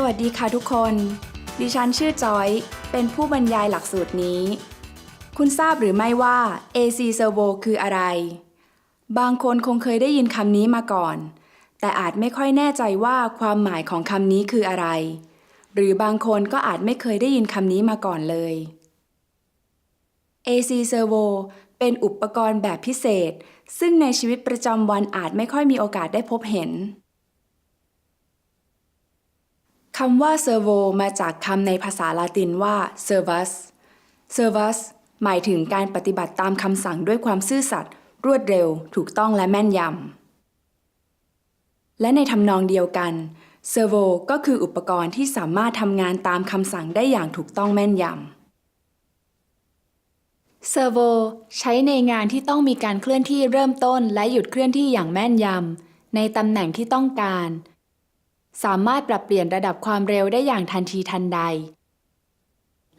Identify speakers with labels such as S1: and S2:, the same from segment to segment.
S1: สวัสดีค่ะทุกคน ดิฉันชื่อจอย เป็นผู้บรรยายหลักสูตรนี้ คุณทราบหรือไม่ว่า AC Servo คืออะไร บางคนคงเคยได้ยินคำนี้มาก่อน แต่อาจไม่ค่อยแน่ใจว่าความหมายของคำนี้คืออะไร หรือบางคนก็อาจไม่เคยได้ยินคำนี้มาก่อนเลย AC Servo เป็นอุปกรณ์แบบพิเศษ ซึ่งในชีวิตประจำวันอาจไม่ค่อยมีโอกาสได้พบเห็น คำว่า servo มาจากคำในภาษาลาตินว่า servus servus หมายถึงการปฏิบัติตามคำสั่งด้วยความซื่อสัตย์รวดเร็ว ถูกต้องและแม่นยำ และในทำนองเดียวกัน servo ก็คืออุปกรณ์ที่สามารถทำงานตามคำสั่งได้อย่างถูกต้องแม่นยำ servo ใช้ในงานที่ต้องมีการเคลื่อนที่เริ่มต้นและหยุดเคลื่อนที่อย่างแม่นยำในตำแหน่งที่ต้องการ สามารถปรับเปลี่ยนระดับความเร็วได้อย่างทันทีทันใด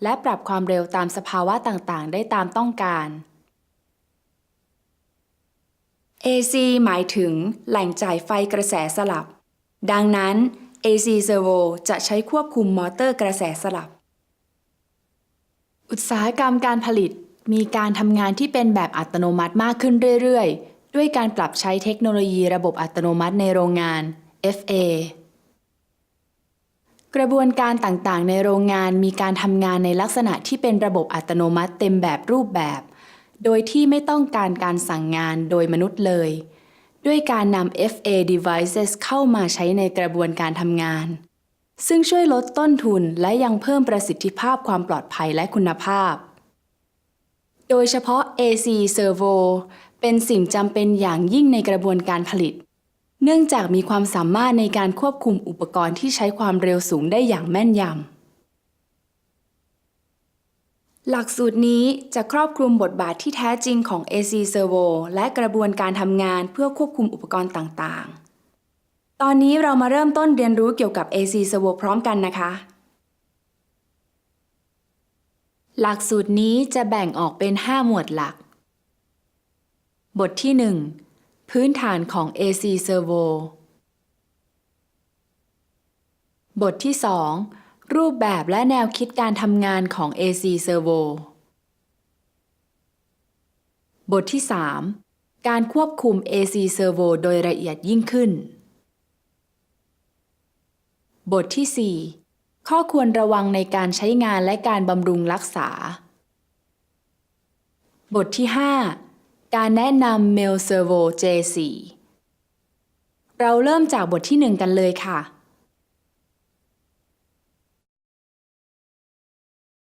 S1: และปรับความเร็วตามสภาวะต่างๆ ได้ตามต้องการ AC หมายถึงแหล่งจ่ายไฟกระแสสลับ ดังนั้น AC Servo จะใช้ควบคุมมอเตอร์กระแสสลับ อุตสาหกรรมการผลิตมีการทำงานที่เป็นแบบอัตโนมัติมากขึ้นเรื่อย ๆ ด้วยการปรับใช้เทคโนโลยีระบบอัตโนมัติในโรงงาน FA กระบวนการต่างๆ ในโรงงานมีการทำงานในลักษณะที่เป็นระบบอัตโนมัติเต็มแบบรูปแบบ โดยที่ไม่ต้องการการสั่งงานโดยมนุษย์เลย ด้วยการนำ FA devices เข้ามาใช้ในกระบวนการทำงาน ซึ่งช่วยลดต้นทุนและยังเพิ่มประสิทธิภาพความปลอดภัยและคุณภาพ โดยเฉพาะ AC Servo เป็นสิ่งจำเป็นอย่างยิ่งในกระบวนการผลิต เนื่องจากมีความสามารถในการควบคุมอุปกรณ์ที่ใช้ความเร็วสูงได้อย่างแม่นยำ หลักสูตรนี้จะครอบคลุมบทบาทที่แท้จริงของ AC Servo และกระบวนการทำงานเพื่อควบคุมอุปกรณ์ต่างๆ ตอนนี้เรามาเริ่มต้นเรียนรู้เกี่ยวกับ AC Servo พร้อมกันนะคะ หลักสูตรนี้จะแบ่งออกเป็น 5 หมวดหลัก บทที่ 1 พื้นฐานของ AC Servo บทที่ 2 รูปแบบและแนวคิดการทำงานของ AC Servo บทที่ 3 การควบคุม AC Servo โดยละเอียดยิ่งขึ้น บทที่ 4 ข้อควรระวังในการใช้งานและการบำรุงรักษา บทที่ 5 การแนะนำ Mail Servo J4 เราเริ่มจากบทที่ 1 กันเลยค่ะ